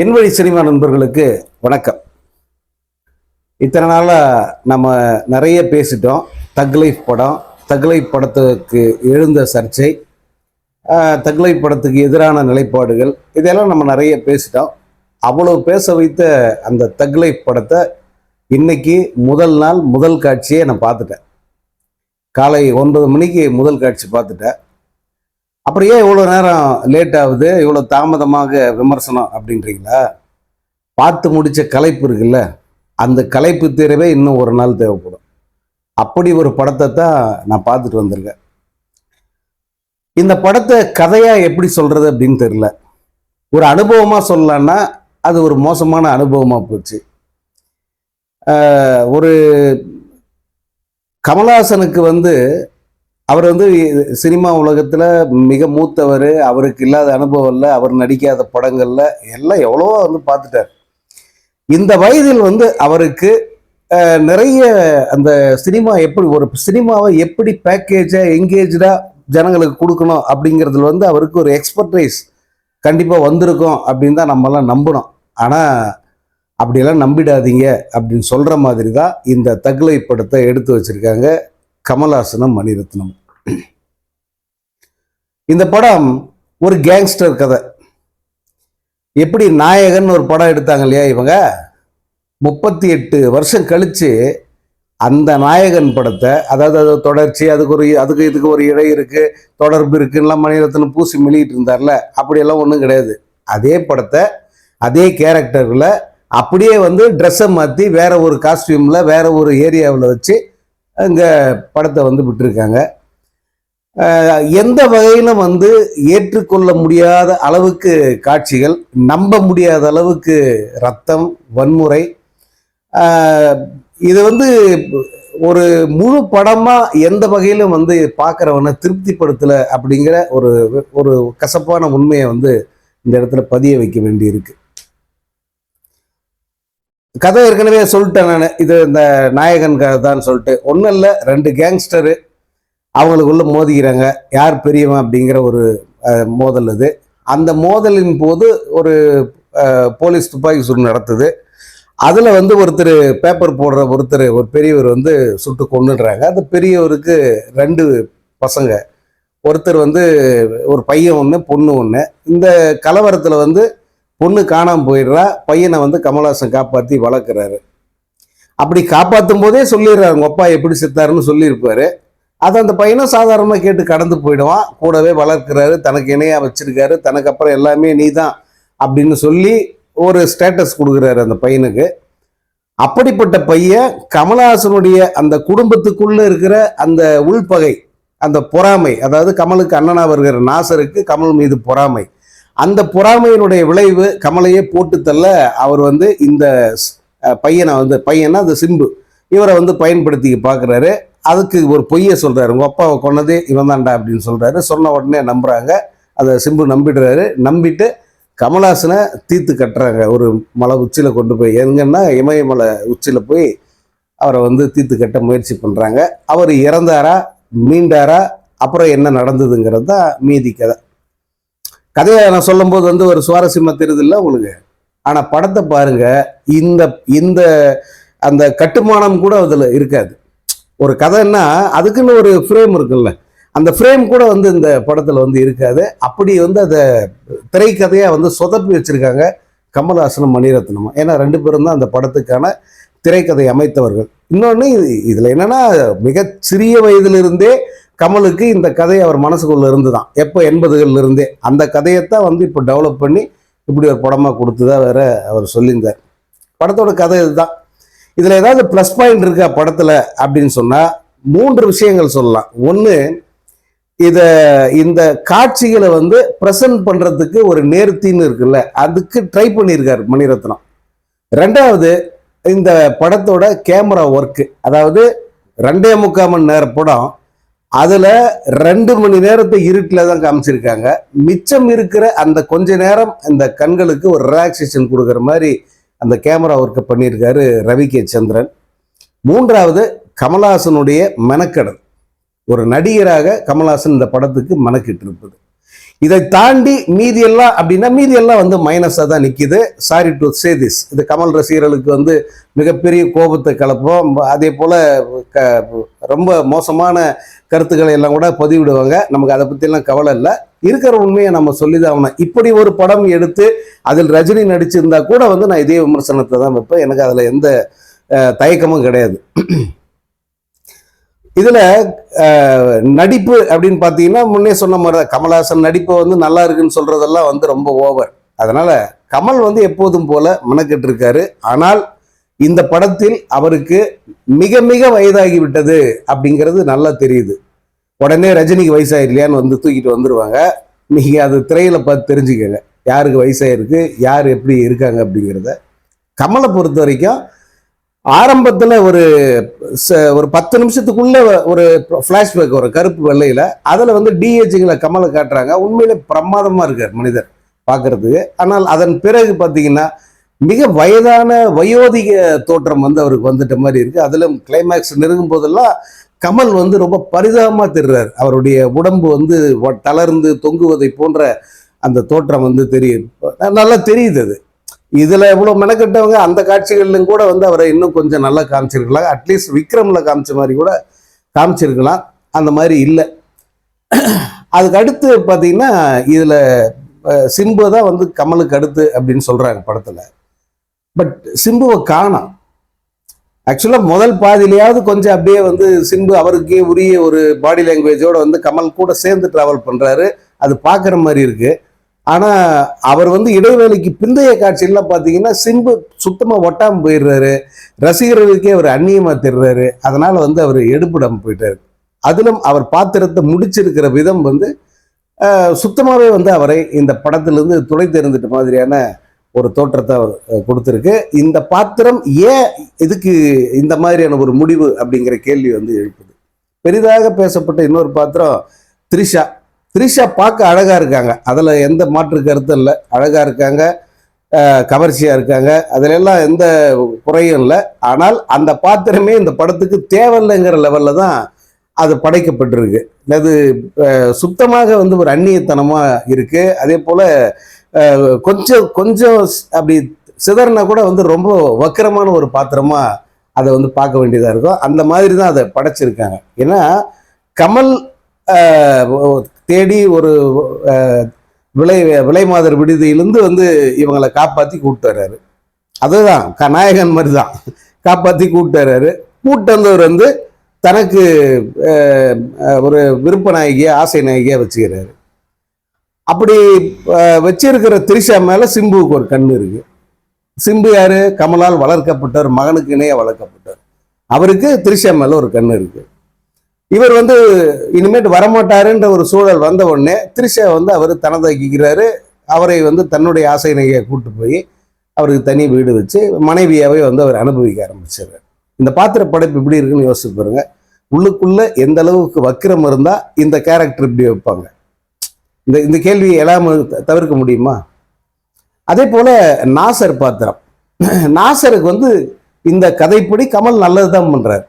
என்வழி cinema நண்பர்களுக்கு வணக்கம். இத்தனை நாளாக நம்ம நிறைய பேசிட்டோம். தக்லைஃப் படம் தக்லைஃப் படத்துக்கு எழுந்த சர்ச்சை தக்லைஃப் படத்துக்கு எதிரான நிலைப்பாடுகள் இதெல்லாம் நம்ம நிறைய பேசிட்டோம். அவ்வளவு பேச வைத்த அந்த தக்லைஃப் படத்தை இன்னைக்கு முதல் நாள் முதல் காட்சியை நான் பார்த்துட்டேன். காலை ஒன்பது மணிக்கு முதல் காட்சி பார்த்துட்டேன். அப்புறம் ஏன் இவ்வளோ நேரம் லேட் ஆகுது? இவ்வளோ தாமதமாக விமர்சனம் அப்படின்றீங்களா? பார்த்து முடிச்ச கலைப்பு இருக்குல்ல அந்த கலைப்பு தீரவே இன்னும் ஒரு நாள் தேவைப்படும். அப்படி ஒரு படத்தை தான் நான் பார்த்துட்டு வந்திருக்கேன். இந்த படத்தை கதையாக எப்படி சொல்றது அப்படின்னு தெரியல. ஒரு அனுபவமா சொல்லலான்னா அது ஒரு மோசமான அனுபவமா போச்சு. ஒரு கமலஹாசனுக்கு வந்து அவர் வந்து சினிமா உலகத்தில் மிக மூத்தவர் அவருக்கு இல்லாத அனுபவம் இல்லை அவர் நடிக்காத படங்களில் எல்லாம் எவ்வளவோ வந்து பார்த்துட்டார். இந்த வயதில் வந்து அவருக்கு நிறைய அந்த சினிமா எப்படி ஒரு சினிமாவை எப்படி பேக்கேஜாக எங்கேஜாக ஜனங்களுக்கு கொடுக்கணும் அப்படிங்கிறதுல வந்து அவருக்கு ஒரு எக்ஸ்பர்டைஸ் கண்டிப்பாக வந்திருக்கும் அப்படின்னு தான் நம்மலாம் நம்பணும் ஆனால் அப்படியெல்லாம் நம்பிடாதீங்க அப்படின்னு சொல்கிற மாதிரி தான் இந்த தகுலை படத்தை எடுத்து வச்சிருக்காங்க கமலாசனம் மணிரத்னம் இந்த படம் ஒரு கேங்ஸ்டர் கதை. எப்படி நாயகன் ஒரு படம் எடுத்தாங்க இல்லையா இவங்க? முப்பத்தி எட்டு வருஷம் கழிச்சு அந்த நாயகன் படத்தை அதாவது அது தொடர்ச்சி அதுக்கு ஒரு அதுக்கு இதுக்கு ஒரு இடை இருக்குது தொடர்பு இருக்குன்னெலாம் மணிரத்னம் பூசி மெழிகிட்டு இருந்தார்ல அப்படியெல்லாம் ஒன்றும் கிடையாது. அதே படத்தை அதே கேரக்டரில் அப்படியே வந்து ட்ரெஸ்ஸை மாற்றி வேற ஒரு காஸ்டியூமில் வேற ஒரு ஏரியாவில் வச்சு அங்கே படத்தை வந்து விட்டுருக்காங்க. எந்த வகையிலும் வந்து ஏற்றுக்கொள்ள முடியாத அளவுக்கு காட்சிகள் நம்ப முடியாத அளவுக்கு ரத்தம் வன்முறை. இது வந்து ஒரு முழு படமாக எந்த வகையிலும் வந்து பார்க்குறவனை திருப்திப்படுத்தலை அப்படிங்கிற ஒரு ஒரு கசப்பான உண்மையை வந்து இந்த இடத்துல பதிய வைக்க வேண்டியிருக்கு. கதை ஏற்கனவே சொல்லிட்டேன் நான். இது இந்த நாயகன் கதை தான் சொல்லிட்டு. ஒன்றும் இல்லை ரெண்டு கேங்ஸ்டரு அவங்களுக்குள்ள மோதிக்கிறாங்க. யார் பெரியவன் அப்படிங்கிற ஒரு மோதல் அது. அந்த மோதலின் போது ஒரு போலீஸ் துப்பாக்கி சூடு நடத்துது. அதில் வந்து ஒருத்தர் பேப்பர் போடுற ஒருத்தர் ஒரு பெரியவர் வந்து சுட்டு கொண்டுடுறாங்க அந்த பெரியவருக்கு ரெண்டு பசங்க. ஒருத்தர் வந்து ஒரு பையன் ஒன்று பொண்ணு ஒன்று இந்த கலவரத்தில் வந்து பொண்ணு காணாமல் போயிடுறா. பையனை வந்து கமலஹாசன் காப்பாற்றி வளர்க்குறாரு. அப்படி காப்பாற்றும் போதே சொல்லிடுறாரு. உங்கள் அப்பா எப்படி செத்தாருன்னு சொல்லியிருப்பாரு. அதை அந்த பையனும் சாதாரணமாக கேட்டு கடந்து போயிடுவான். கூடவே வளர்க்குறாரு தனக்கு இணையாக வச்சிருக்காரு தனக்கு அப்புறம் எல்லாமே நீ தான் அப்படின்னு சொல்லி ஒரு ஸ்டேட்டஸ் கொடுக்குறாரு அந்த பையனுக்கு. அப்படிப்பட்ட பையன் கமலஹாசனுடைய அந்த குடும்பத்துக்குள்ளே இருக்கிற அந்த உள்பகை அந்த பொறாமை அதாவது கமலுக்கு அண்ணனா வருகிற நாசருக்கு கமல் மீது பொறாமை. அந்த பொறாமையினுடைய விளைவு கமலையே போட்டு தள்ள அவர் வந்து இந்த ஸ்- பையனை வந்து பையனா அந்த சிம்பு இவரை வந்து பயன்படுத்தி பார்க்குறாரு. அதுக்கு ஒரு பொய்யை சொல்கிறாரு உங்கள் அப்பாவை கொன்னதே இவன் தான்டா அப்படின்னு சொல்கிறாரு சொன்ன உடனே நம்புகிறாங்க அதை சிம்பு நம்பிடுறாரு. நம்பிட்டு கமலாசனை தீர்த்து கட்டுறாங்க. ஒரு மலை உச்சியில் கொண்டு போய். எங்கன்னா இமயமலை உச்சியில் போய் அவரை வந்து தீர்த்து கட்ட முயற்சி பண்ணுறாங்க அவர் இறந்தாரா? மீண்டாரா? அப்புறம் என்ன நடந்ததுங்கிறது தான் மீதி கதை. கதையை நான் சொல்லும்போது வந்து ஒரு சுவாரஸ்யமாக தெரியுது இல்லை உங்களுக்கு? ஆனால் படத்தை பாருங்க. இந்த இந்த அந்த கட்டுமானம் கூட அதில் இருக்காது. ஒரு கதைன்னா அதுக்குன்னு ஒரு ஃப்ரேம் இருக்குல்ல. அந்த ஃப்ரேம் கூட வந்து இந்த படத்தில் வந்து இருக்காது. அப்படி வந்து அதை திரைக்கதையாக வந்து சொதப்பி வச்சுருக்காங்க கமல்ஹாசனும் மணிரத்னமும். ஏன்னா ரெண்டு பேரும் தான் அந்த படத்துக்கான திரைக்கதை அமைத்தவர்கள். இன்னொன்று இதில் என்னன்னா மிக சிறிய வயதிலிருந்தே கமலுக்கு இந்த கதை அவர் மனசுக்குள்ளே இருந்து தான் எப்போ எண்பதுகள்லேருந்தே. அந்த கதையைத்தான் வந்து இப்போ டெவலப் பண்ணி இப்படி ஒரு படமாக கொடுத்ததா வேற அவர் சொல்லியிருந்தார். படத்தோட கதை இதுதான். இதில் ஏதாவது ப்ளஸ் பாயிண்ட் இருக்கா படத்தில் அப்படின்னு சொன்னால் மூன்று விஷயங்கள் சொல்லலாம். ஒன்று இதை இந்த காட்சிகளை வந்து ப்ரெசன்ட் பண்ணுறதுக்கு ஒரு நேர்த்தின்னு இருக்குல்ல அதுக்கு ட்ரை பண்ணியிருக்காரு மணிரத்னம். ரெண்டாவது இந்த படத்தோட கேமரா ஒர்க்கு அதாவது ரெண்டே முக்கால் மணி நேர படம் அதில் ரெண்டு மணி நேரத்தை இருட்டில் தான் காமிச்சிருக்காங்க. மிச்சம் இருக்கிற அந்த கொஞ்ச நேரம் இந்த கண்களுக்கு ஒரு ரிலாக்ஸேஷன் கொடுக்குற மாதிரி அந்த கேமரா ஒர்க்கை பண்ணியிருக்காரு ரவி கே சந்திரன். மூன்றாவது கமல்ஹாசனுடைய மெனக்கடல். ஒரு நடிகராக கமல்ஹாசன் இந்த படத்துக்கு மெனக்கிட்டு இருப்பது இதை தாண்டி மீதியெல்லாம் அப்படின்னா மீதியெல்லாம் வந்து மைனஸாக தான் நிற்கிது சாரி டு சே திஸ் இது கமல் ரசிகர்களுக்கு வந்து மிகப்பெரிய கோபத்தை கலப்போம். அதே போல் க ரொம்ப மோசமான கருத்துக்களை எல்லாம் கூட பதிவிடுவாங்க. நமக்கு அதை பற்றிலாம் கவலை இல்லை. இருக்கிற உண்மையை நம்ம சொல்லி தான் ஆகணும். இப்படி ஒரு படம் எடுத்து அதில் ரஜினி நடிச்சிருந்தா கூட வந்து நான் இதே விமர்சனத்தை தான் வைப்பேன். எனக்கு அதில் எந்த தயக்கமும் கிடையாது. இதில் நடிப்பு அப்படின்னு பார்த்தீங்கன்னா முன்னே சொன்ன மாதிரி தான் கமல்ஹாசன் நடிப்பை வந்து நல்லா இருக்குன்னு சொல்கிறதெல்லாம் வந்து ரொம்ப ஓவர் அதனால் கமல் வந்து எப்போதும் போல மெனக்கெட்டு இருக்காரு. ஆனால் இந்த படத்தில் அவருக்கு மிக மிக வயதாகி விட்டது அப்படிங்கிறது நல்லா தெரியுது. உடனே ரஜினிக்கு வயசாயில்லையான்னு வந்து தூக்கிட்டு வந்துடுவாங்க நீங்கள் அது திரையில் பார்த்து தெரிஞ்சுக்கங்க. யாருக்கு வயசாயிருக்கு யார் எப்படி இருக்காங்க அப்படிங்கிறத. கமலை பொறுத்த வரைக்கும் ஆரம்பத்தில் ஒரு ச- ஒரு பத்து நிமிஷத்துக்குள்ளே ஒரு ஃப்ளாஷ்பேக் ஒரு கருப்பு வெள்ளையில அதில் வந்து டிஹெச்சுங்களை கமலை காட்டுறாங்க. உண்மையிலே பிரமாதமாக இருக்கார் மனிதர் பார்க்கறதுக்கு ஆனால் அதன் பிறகு பார்த்தீங்கன்னா மிக வயதான வயோதிக தோற்றம் வந்து அவருக்கு வந்துட்ட மாதிரி இருக்குது அதிலும் கிளைமேக்ஸ் நெருங்கும் போதெல்லாம் கமல் வந்து ரொம்ப பரிதாபமா தெரிறார். அவருடைய உடம்பு வந்து தளர்ந்து தொங்குவதை போன்ற அந்த தோற்றம் வந்து தெரியுது நல்லா தெரியுது அது. இதுல இவ்வளவு மெனக்கெட்டவங்க அந்த காட்சிகளிலும் கூட வந்து அவரை இன்னும் கொஞ்சம் நல்லா காமிச்சிருக்கலாம். அட்லீஸ்ட் விக்ரம்ல காமிச்ச மாதிரி கூட காமிச்சிருக்கலாம். அந்த மாதிரி இல்லை. அதுக்கு அடுத்து பார்த்தீங்கன்னா இதுல சிம்பு தான் வந்து கமலுக்கு அடுத்து அப்படின்னு சொல்றாங்க படத்துல. பட் சிம்புவை காணோம். ஆக்சுவலாக முதல் பாதியிலையாவது கொஞ்சம் அப்படியே வந்து சிம்பு அவருக்கே உரிய ஒரு பாடி லாங்குவேஜோட வந்து கமல் கூட சேர்ந்து ட்ராவல் பண்ணுறாரு அது பார்க்குற மாதிரி இருக்குது ஆனால் அவர் வந்து இடைவேளைக்கு பிந்தைய காட்சியெல்லாம் பார்த்தீங்கன்னா சிம்பு சுத்தமாக ஒட்டாமல் போயிடுறாரு. ரசிகர்களுக்கே அவர் அந்நியமாக தெரிறாரு. அதனால் வந்து அவர் எடுப்பிடம் போயிட்டாரு. அதிலும் அவர் பாத்திரத்தை முடிச்சிருக்கிற விதம் வந்து சுத்தமாகவே வந்து அவரை இந்த படத்திலிருந்து துளை தெரிந்துட்ட மாதிரியான ஒரு தோற்றத்தை கொடுத்துருக்கு. இந்த பாத்திரம் ஏன் இதுக்கு இந்த மாதிரியான ஒரு முடிவு அப்படிங்கிற கேள்வி வந்து எழுப்புது. பெரிதாக பேசப்பட்ட இன்னொரு பாத்திரம் த்ரிஷா. த்ரிஷா பார்க்க அழகாக இருக்காங்க. அதில் எந்த மாற்று கருத்தும் இல்லை. அழகாக இருக்காங்க கவர்ச்சியாக இருக்காங்க. அதிலெல்லாம் எந்த குறையும் இல்லை. ஆனால் அந்த பாத்திரமே இந்த படத்துக்கு தேவையில்லைங்கிற லெவலில் தான் அது படைக்கப்பட்டிருக்கு. அது சுத்தமாக வந்து ஒரு அந்நியத்தனமாக இருக்குது அதே போல் கொஞ்சம் கொஞ்சம் அப்படி சிதறினா கூட வந்து ரொம்ப வக்கரமான ஒரு பாத்திரமா அதை வந்து பார்க்க வேண்டியதாக இருக்கும். அந்த மாதிரி தான் அதை படைச்சிருக்காங்க. ஏன்னா கமல் தேடி ஒரு விலை விலை மாதர் விடுதியிலிருந்து வந்து இவங்களை காப்பாற்றி கூப்பிட்டு வர்றாரு. அதுதான் க- நாயகன் மாதிரி தான். காப்பாற்றி கூப்பிட்டு வர்றாரு. கூப்பிட்டு வந்தவர் வந்து தனக்கு ஒரு விருப்ப நாயகியை ஆசை நாயகியாக வச்சுக்கிறாரு. அப்படி வச்சிருக்கிற திரிஷா மேலே சிம்புவுக்கு ஒரு கண் இருக்குது சிம்பு யார்? கமலால் வளர்க்கப்பட்டவர் மகனுக்கு இணைய வளர்க்கப்பட்டவர். அவருக்கு திரிஷா மேலே ஒரு கண் இருக்குது இவர் வந்து இனிமேட்டு வரமாட்டாருன்ற ஒரு சூழல் வந்த உடனே திரிஷா வந்து அவர் தனதாக்கிக்கிறாரு. அவரை வந்து தன்னுடைய ஆசை நகையை கூட்டு போய் அவருக்கு தனி வீடு வச்சு மனைவியாகவே வந்து அவர் அனுபவிக்க ஆரம்பிச்சிடுறாரு. இந்த பாத்திர படைப்பு இப்படி இருக்குன்னு யோசிச்சு பாருங்க. உள்ளுக்குள்ளே எந்த அளவுக்கு வக்கிரம் இருந்தால் இந்த கேரக்டர் இப்படி வைப்பாங்க. இந்த இந்த கேள்வியை எழாம தவிர்க்க முடியுமா? அதே போல நாசர் பாத்திரம். நாசருக்கு வந்து இந்த கதைப்படி கமல் நல்லதுதான் பண்றாரு.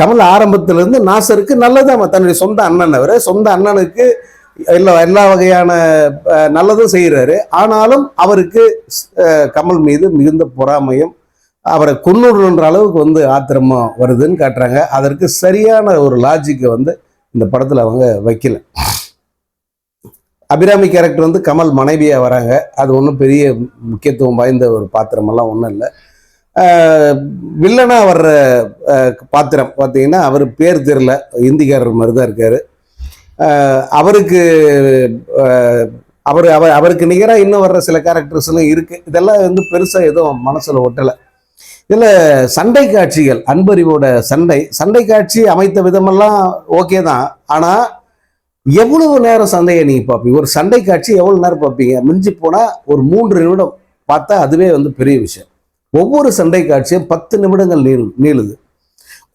கமல் ஆரம்பத்துல இருந்து நாசருக்கு நல்லதான் தன்னுடைய சொந்த அண்ணன் அவர். சொந்த அண்ணனுக்கு எல்லா எல்லா வகையான நல்லதும் செய்கிறாரு ஆனாலும் அவருக்கு கமல் மீது மிகுந்த பொறாமையும் அவரை கொன்னுடணுன்ற அளவுக்கு வந்து ஆத்திரமா வருதுன்னு காட்டுறாங்க. அதற்கு சரியான ஒரு லாஜிக்கை வந்து இந்த படத்தில் அவங்க வைக்கல. அபிராமி கேரக்டர் வந்து கமல் மனைவியாக வராங்க. அது ஒன்றும் பெரிய முக்கியத்துவம் வாய்ந்த ஒரு பாத்திரமெல்லாம் ஒன்றும் இல்லை. வில்லனாக வர்ற பாத்திரம் பார்த்தீங்கன்னா அவர் பேர் தெரில இந்திக்காரர் மாதிரி தான் இருக்கார் அவருக்கு அவர் அவர் அவருக்கு நிகராக இன்னும் வர்ற சில கேரக்டர்ஸ்லாம் இருக்குது இதெல்லாம் வந்து பெருசாக எதுவும் மனசில் ஒட்டலை. இதில் சண்டை காட்சிகள் அன்பறிவோட சண்டை. சண்டை காட்சி அமைத்த விதமெல்லாம் ஓகே தான். ஆனால் எவ்வளவு நேரம் சண்டையை நீங்கள் பார்ப்பீங்க? ஒரு சண்டை காட்சி எவ்வளோ நேரம் பார்ப்பீங்க? மிஞ்சி போனால் ஒரு மூன்று நிமிடம் பார்த்தா அதுவே வந்து பெரிய விஷயம். ஒவ்வொரு சண்டை காட்சியும் பத்து நிமிடங்கள் நீள் நீளுது.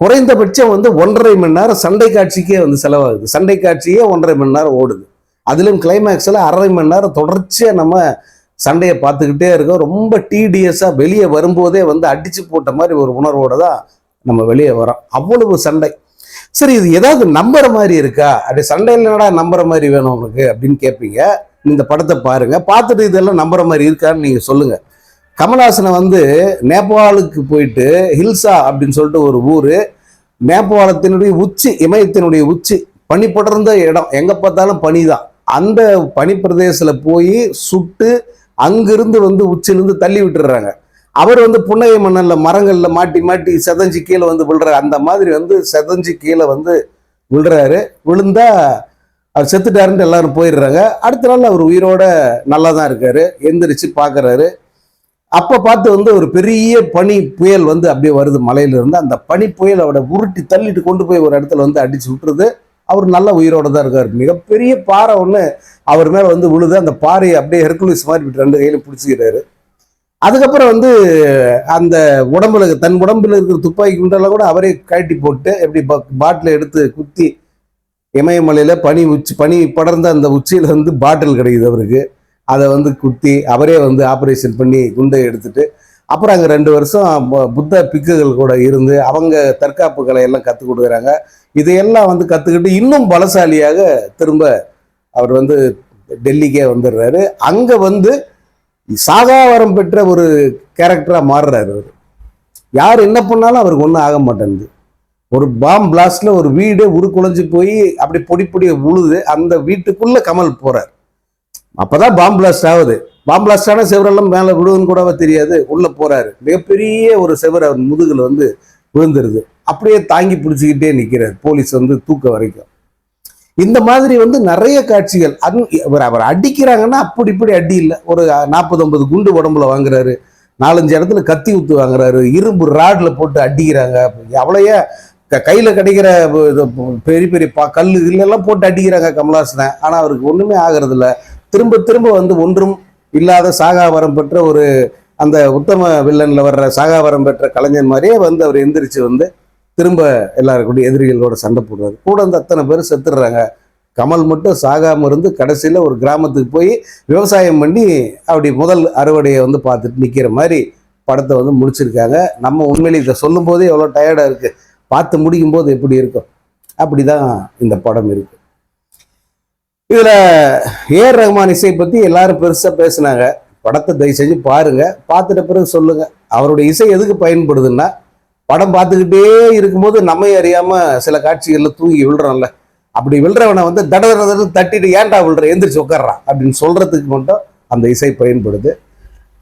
குறைந்தபட்சம் வந்து ஒன்றரை மணி நேரம் சண்டை காட்சிக்கே வந்து செலவாகுது. சண்டை காட்சியே ஒன்றரை மணி நேரம் ஓடுது. அதிலும் கிளைமேக்ஸில் அரை மணி நேரம் தொடர்ச்சியாக நம்ம சண்டையை பார்த்துக்கிட்டே இருக்கோம். ரொம்ப டிடிஎஸ்ஸாக வெளியே வரும்போதே வந்து அடித்து போட்ட மாதிரி ஒரு உணர்வோடு தான் நம்ம வெளியே வரோம் அவ்வளவு சண்டை. சரி இது ஏதாவது நம்புற மாதிரி இருக்கா? அப்படி சண்டையில் என்னடா நம்புற மாதிரி வேணும் உனக்கு? அப்படின்னு கேட்பீங்க இந்த படத்தை பாருங்க. பார்த்துட்டு இதெல்லாம் நம்புற மாதிரி இருக்கான்னு நீங்க சொல்லுங்க. கமல்ஹாசனை வந்து நேபாளுக்கு போயிட்டு ஹில்சா அப்படின்னு சொல்லிட்டு ஒரு ஊர். நேபாளத்தினுடைய உச்சி இமயத்தினுடைய உச்சி. பனி படர்ந்த இடம். எங்கே பார்த்தாலும் பனி தான் அந்த பனி பிரதேசத்தில் போய் சுட்டு அங்கிருந்து வந்து உச்சிலிருந்து தள்ளி விட்டுறாங்க. அவர் வந்து புன்னகை மணல்ல மரங்களில் மாட்டி மாட்டி செதஞ்சு கீழே வந்து விழுறாரு. அந்த மாதிரி வந்து செதஞ்சு கீழே வந்து விழுறாரு. விழுந்தா அவர் செத்துட்டாருன்ட்டு எல்லாரும் போயிடுறாங்க. அடுத்த நாள் அவர் உயிரோட நல்லா தான் இருக்காரு. எந்திரிச்சு பார்க்குறாரு அப்போ பார்த்து வந்து ஒரு பெரிய பனி புயல் வந்து அப்படியே வருது மலையிலிருந்து அந்த பனி புயல் அவரை உருட்டி தள்ளிட்டு கொண்டு போய் ஒரு இடத்துல வந்து அடிச்சு விட்டுருது. அவர் நல்ல உயிரோட தான் இருக்கார். மிகப்பெரிய பாறை ஒன்று அவர் மேலே வந்து விழுது. அந்த பாறையை அப்படியே ஹெர்குலிஸ் மாதிரி ரெண்டு கையிலும் பிடிச்சிக்கிறாரு. அதுக்கப்புறம் வந்து அந்த உடம்புல தன் உடம்புல இருக்கிற துப்பாக்கி குண்டெல்லாம் கூட அவரே கழட்டி போட்டு எப்படி பாட்டில் எடுத்து குத்தி இமயமலையில் பனி உச்சி பனி படர்ந்த அந்த உச்சியில் வந்து பாட்டில் கிடைக்குது அவருக்கு. அதை வந்து குத்தி அவரே வந்து ஆப்ரேஷன் பண்ணி குண்டை எடுத்துட்டு அப்புறம் அங்கே ரெண்டு வருஷம் புத்த பிக்குகள் கூட இருந்து அவங்க தற்காப்பு கலை எல்லாம் கற்றுக் கொடுக்குறாங்க. இதையெல்லாம் வந்து கற்றுக்கிட்டு இன்னும் பலசாலியாக திரும்ப அவர் வந்து டெல்லிக்கே வந்துடுறாரு. அங்கே வந்து சாகாவரம் பெற்ற ஒரு கேரக்டராக மாறுறாரு அவர். யார் என்ன பண்ணாலும் அவருக்கு ஒன்றும் ஆக மாட்டேங்குது. ஒரு பாம் பிளாஸ்ட்ல ஒரு வீடு உருக்குலைஞ்சு போய் அப்படி பொடி பொடி உழுது அந்த வீட்டுக்குள்ள கமல் போறார். அப்பதான் பாம் பிளாஸ்ட் ஆகுது. பாம் பிளாஸ்ட் ஆன செவரெல்லாம் மேலே விழுவுன்னு கூட தெரியாது. உள்ள போறாரு. மிகப்பெரிய ஒரு செவர் அவர் முதுகில் வந்து விழுந்துருது. அப்படியே தாங்கி பிடிச்சிக்கிட்டே நிற்கிறார் போலீஸ் வந்து தூக்க வரைக்கும். இந்த மாதிரி வந்து நிறைய காட்சிகள். அது அவர் அவர் அடிக்கிறாங்கன்னா அப்படி இப்படி அடி இல்லை. ஒரு நாற்பது ஐம்பது குண்டு உடம்புல வாங்குறாரு. நாலஞ்சு இடத்துல கத்தி ஊத்து வாங்குறாரு. இரும்பு ராட்ல போட்டு அடிக்கிறாங்க. அவ்வளைய கையில் கிடைக்கிற இது பெரிய பெரிய பா கல் எல்லாம் போட்டு அடிக்கிறாங்க கமலாசனை ஆனால் அவருக்கு ஒன்றுமே ஆகிறதில்ல. திரும்ப திரும்ப வந்து ஒன்றும் இல்லாத சாகாவரம் பெற்ற ஒரு அந்த உத்தம வில்லனில் வர்ற சாகாவரம் பெற்ற கலைஞன் மாதிரியே வந்து அவர் எந்திரிச்சு வந்து திரும்ப எல்லாருக்கூடிய எதிரிகளோட சண்டை போடுறாரு. கூட வந்து அத்தனை பேர் செத்துடுறாங்க. கமல் மட்டும் சாகாமல் இருந்து கடைசியில் ஒரு கிராமத்துக்கு போய் விவசாயம் பண்ணி அப்படி முதல் அறுவடையை வந்து பார்த்துட்டு நிற்கிற மாதிரி படத்தை வந்து முடிச்சிருக்காங்க. நம்ம உண்மையிலே இதை சொல்லும் போதே எவ்வளோ டயர்டாக இருக்குது பார்த்து முடிக்கும் போது எப்படி இருக்கும்? அப்படிதான் இந்த படம் இருக்கு. இதில் ஏஆர் ரஹ்மான் இசை பற்றி எல்லாரும் பெருசாக பேசுனாங்க. படத்தை தயவு செஞ்சு பாருங்கள் பார்த்துட்ட பிறகு சொல்லுங்கள் அவருடைய இசை எதுக்கு பயன்படுதுன்னா படம் பார்த்துக்கிட்டே இருக்கும்போது நம்மை அறியாம சில காட்சிகளில் தூங்கி விழுறோம்ல. அப்படி விழுறவனை வந்து தட தட தட்டிட்டு ஏன்டா விழுற? எந்திரிச்சு உட்கார்றான் அப்படின்னு சொல்றதுக்கு மட்டும் அந்த இசை பயன்படுது.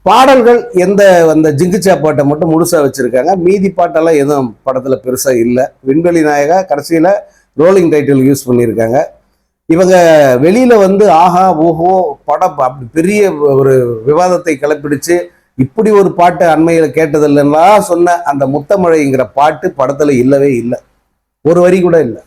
பாடல்கள் எந்த அந்த ஜிங்குச்சா பாட்டை மட்டும் முழுசாக வச்சுருக்காங்க. மீதி பாட்டெல்லாம் எதுவும் படத்தில் பெருசாக இல்லை. விண்வெளி நாயகா கடைசியில் ரோலிங் டைட்டில் யூஸ் பண்ணியிருக்காங்க. இவங்க வெளியில் வந்து ஆஹா ஓஹோ படம் அப்படி பெரிய ஒரு விவாதத்தை கிளப்பிடிச்சு. இப்படி ஒரு பாட்டு அண்மையில் கேட்டதில்லைன்னா சொன்ன அந்த முத்தமழைங்கிற பாட்டு படத்துல இல்லவே இல்லை. ஒரு வரி கூட இல்லை.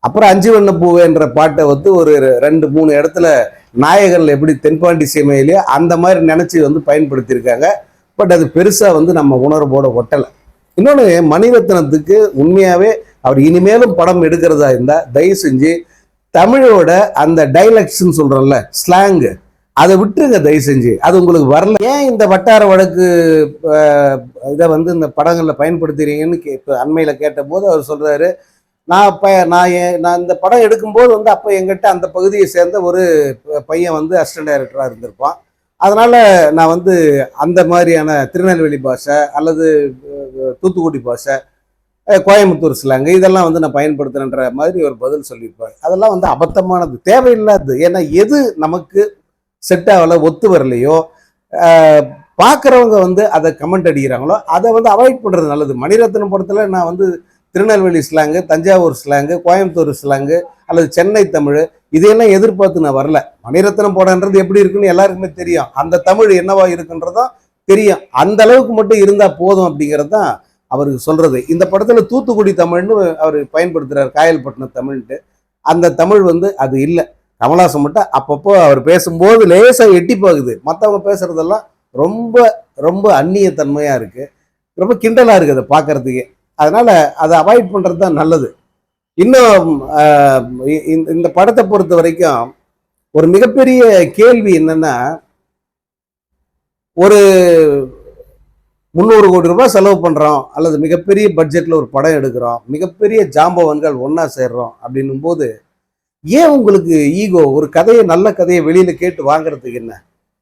அப்புறம் அஞ்சு வண்ண பூவேன்ற பாட்டை வந்து ஒரு ரெண்டு மூணு இடத்துல நாயகர்கள் எப்படி தென்பாண்டி சீமையிலேயே அந்த மாதிரி நினைச்சு வந்து பயன்படுத்தியிருக்காங்க. பட் அது பெருசா வந்து நம்ம உணர்வோட ஒட்டலை. இன்னொன்று மணிரத்னத்துக்கு உண்மையாவே அவர் இனிமேலும் படம் எடுக்கிறதா இருந்தால் தயவு செஞ்சு தமிழோட அந்த டைலக்ட்ஸ்ன்னு சொல்கிறோம்ல ஸ்லாங்கு அதை விட்டுருங்க தயவு செஞ்சு அது உங்களுக்கு வரல. ஏன் இந்த வட்டார வழக்கு இதை வந்து இந்த படங்களில் பயன்படுத்துறீங்கன்னு கே இப்போ அண்மையில் கேட்டபோது அவர் சொல்கிறாரு நான் ப நான் ஏ நான் இந்த படம் எடுக்கும்போது வந்து அப்போ எங்கிட்ட அந்த பகுதியை சேர்ந்த ஒரு ப- பையன் வந்து அசிஸ்டன்ட் டைரக்டராக இருந்திருப்பான். அதனால் நான் வந்து அந்த மாதிரியான திருநெல்வேலி பாஷை அல்லது தூத்துக்குடி பாஷை கோயம்புத்தூர் ஸ்லாங்கு இதெல்லாம் வந்து நான் பயன்படுத்துகிறேன்ற மாதிரி ஒரு பதில் சொல்லியிருப்பார். அதெல்லாம் வந்து அபத்தமானது. தேவையில்லாது ஏன்னா எது நமக்கு செட் ஆகல ஒத்து வரலையோ பார்க்குறவங்க வந்து அதை கமெண்ட் அடிக்கிறாங்களோ அதை வந்து அவாய்ட் பண்ணுறது நல்லது. மணிரத்னம் படத்தில் நான் வந்து Tirunelveli slang Thanjavur slang Coimbatore slang அல்லது சென்னை தமிழ் இதையெல்லாம் எதிர்பார்த்து நான் வரல. மணிரத்னம் படம்ன்றது எப்படி இருக்குன்னு எல்லாருக்குமே தெரியும். அந்த தமிழ் என்னவா இருக்குன்றதும் தெரியும். அந்த அளவுக்கு மட்டும் இருந்தால் போதும் அப்படிங்கிறது தான் அவருக்கு சொல்கிறது இந்த படத்தில் தூத்துக்குடி தமிழ்னு அவர் பயன்படுத்துகிறார் காயல்பட்டினம் தமிழ்ன்ட்டு. அந்த தமிழ் வந்து அது இல்லை. கமலாசன் மட்டும் அப்பப்போ அவர் பேசும்போது லேசாக எட்டி போகுது மற்றவங்க பேசுறதெல்லாம் ரொம்ப ரொம்ப அந்நிய இருக்குது ரொம்ப கிண்டலாக இருக்குது அதை பார்க்கறதுக்கே. அதனால் அதை அவாய்ட் பண்ணுறது தான் நல்லது. இன்னும் இ- இந்த- இந்த படத்தை பொறுத்த வரைக்கும் ஒரு மிகப்பெரிய கேள்வி என்னென்னா ஒரு முந்நூறு கோடி ரூபாய் செலவு பண்ணுறோம் அல்லது மிகப்பெரிய பட்ஜெட்டில் ஒரு படம் எடுக்கிறோம் மிகப்பெரிய ஜாம்பவன்கள் ஒன்றா சேர்றோம் அப்படின்னும் போது ஏன் உங்களுக்கு ஈகோ ஒரு கதையை நல்ல கதையை வெளியில் கேட்டு வாங்குறதுக்கு என்ன?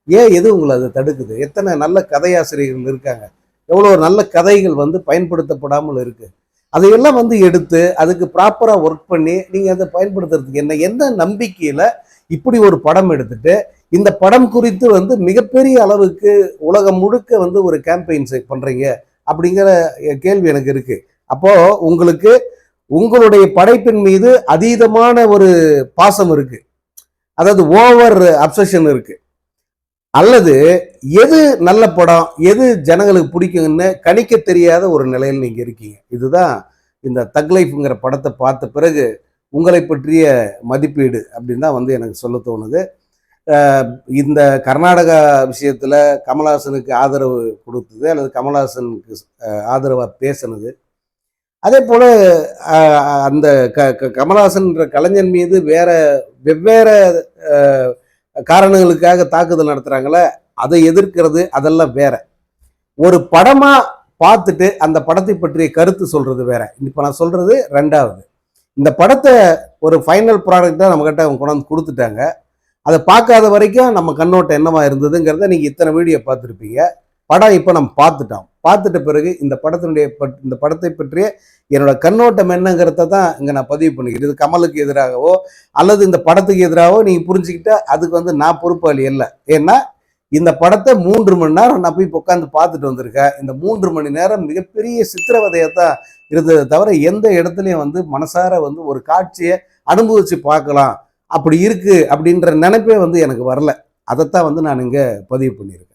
ஏன் எது உங்களை அது தடுக்குது? எத்தனை நல்ல கதையாசிரியர்கள் இருக்காங்க? எவ்வளோ நல்ல கதைகள் வந்து பயன்படுத்தப்படாமல் இருக்குது அதையெல்லாம் வந்து எடுத்து அதுக்கு ப்ராப்பராக ஒர்க் பண்ணி நீங்கள் அதை பயன்படுத்துறதுக்கு என்ன? எந்த நம்பிக்கையில் இப்படி ஒரு படம் எடுத்துட்டு இந்த படம் குறித்து வந்து மிகப்பெரிய அளவுக்கு உலகம் முழுக்க வந்து ஒரு கேம்பெயின்ஸ் பண்ணுறீங்க அப்படிங்கிற கேள்வி எனக்கு இருக்குது அப்போது உங்களுக்கு உங்களுடைய படைப்பின் மீது அதீதமான ஒரு பாசம் இருக்கு. அதாவது ஓவர் அப்சஷன் இருக்கு. அல்லது எது நல்ல படம் எது ஜனங்களுக்கு பிடிக்கும்னு கணிக்க தெரியாத ஒரு நிலையில் நீங்க இருக்கீங்க. இதுதான் இந்த தக் லைஃப்ங்கிற படத்தை பார்த்த பிறகு உங்களை பற்றிய மதிப்பீடு அப்படின்னு தான் வந்து எனக்கு சொல்ல தோணுது. இந்த கர்நாடகா விஷயத்தில் கமல்ஹாசனுக்கு ஆதரவு கொடுத்தது அல்லது கமல்ஹாசனுக்கு ஆதரவாக பேசினது. அதே போல் அந்த க க- கமல்ஹாசன்ற கலைஞன் மீது வேற வெவ்வேறு காரணங்களுக்காக தாக்குதல் நடத்துகிறாங்களே அதை எதிர்க்கிறது அதெல்லாம் வேற. ஒரு படமாக பார்த்துட்டு அந்த படத்தை பற்றிய கருத்து சொல்கிறது வேற. இப்போ நான் சொல்கிறது ரெண்டாவது. இந்த படத்தை ஒரு ஃபைனல் ப்ராடக்டாக நம்மக்கிட்ட அவங்க கொண்டாந்து கொடுத்துட்டாங்க. அதை பார்க்காத வரைக்கும் நம்ம கண்ணோட்டம் என்னவா இருந்ததுங்கிறத நீங்கள் இத்தனை வீடியோ பார்த்துருப்பீங்க. படம் இப்போ நம்ம பார்த்துட்டோம். பார்த்துட்ட பிறகு இந்த படத்தினுடைய பட்- இந்த படத்தை பற்றிய என்னோட கண்ணோட்டம் என்னங்கிறத தான் இங்கே நான் பதிவு பண்ணிக்கிறேன். இது கமலுக்கு எதிராகவோ அல்லது இந்த படத்துக்கு எதிராகவோ நீங்கள் புரிஞ்சுக்கிட்டா அதுக்கு வந்து நான் பொறுப்பாளி இல்லை ஏன்னா இந்த படத்தை மூன்று மணி நேரம் நான் போய் உட்காந்து பார்த்துட்டு வந்திருக்கேன். இந்த மூன்று மணி நேரம் மிகப்பெரிய சித்திரவதையாக தான் இருந்ததை தவிர எந்த இடத்துலையும் வந்து மனசார வந்து ஒரு காட்சியை அனுபவித்து பார்க்கலாம். அப்படி இருக்குது அப்படின்ற நினைப்பே வந்து எனக்கு வரல. அதைத்தான் வந்து நான் இங்கே பதிவு பண்ணியிருக்கேன்.